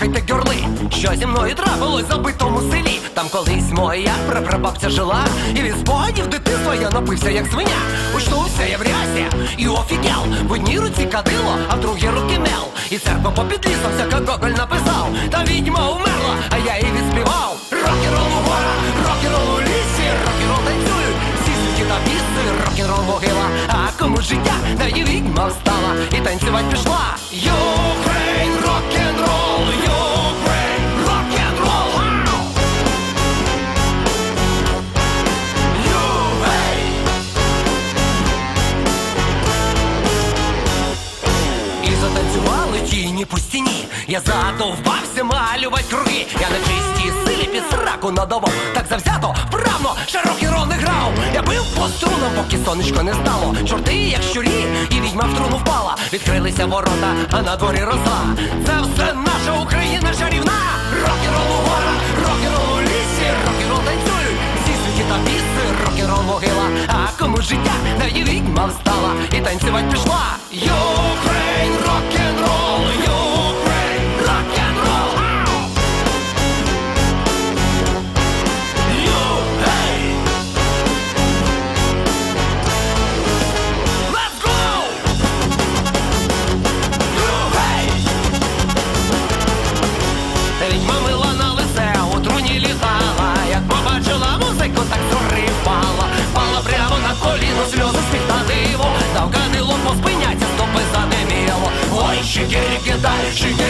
слухайте, гьорли, що зі мною трапилось в забитому селі. Там колись моя прапрабабця жила, і від спогадів дитинства я напився, як свиня. Учнувся я в рясі і офігел. В одній руці кадило, а в другій руки мел. І церква попід лісом всяка Гоголь написав. Та відьма умерла, а я її відспівав. Рок-н-рол у гора, рок-н-рол у лісі, рок-н-рол танцюють, суті та біси, рок-н-рол могила. А кому життя, та її відьма встала і танцювать пішла. Юкрейн, тіні по стіні. Я задовбався малювати круги. Я на чистій силі під сраку надавав. Так завзято, вправно, широкий рол не грав. Я бив по струнам, поки сонечко не стало. Чорти, як щурі, і відьма в труну впала. Відкрилися ворота, а на дворі роза. Це все наша Україна чарівна. Рок-н-рол у гора, рок-н-рол у лісі, рок-н-рол танцюють. Всі світі та біси, рок-н-рол могила. А кому життя, та її відьма встала і танцювать пішла. Юкрейн, на кидай, кидай,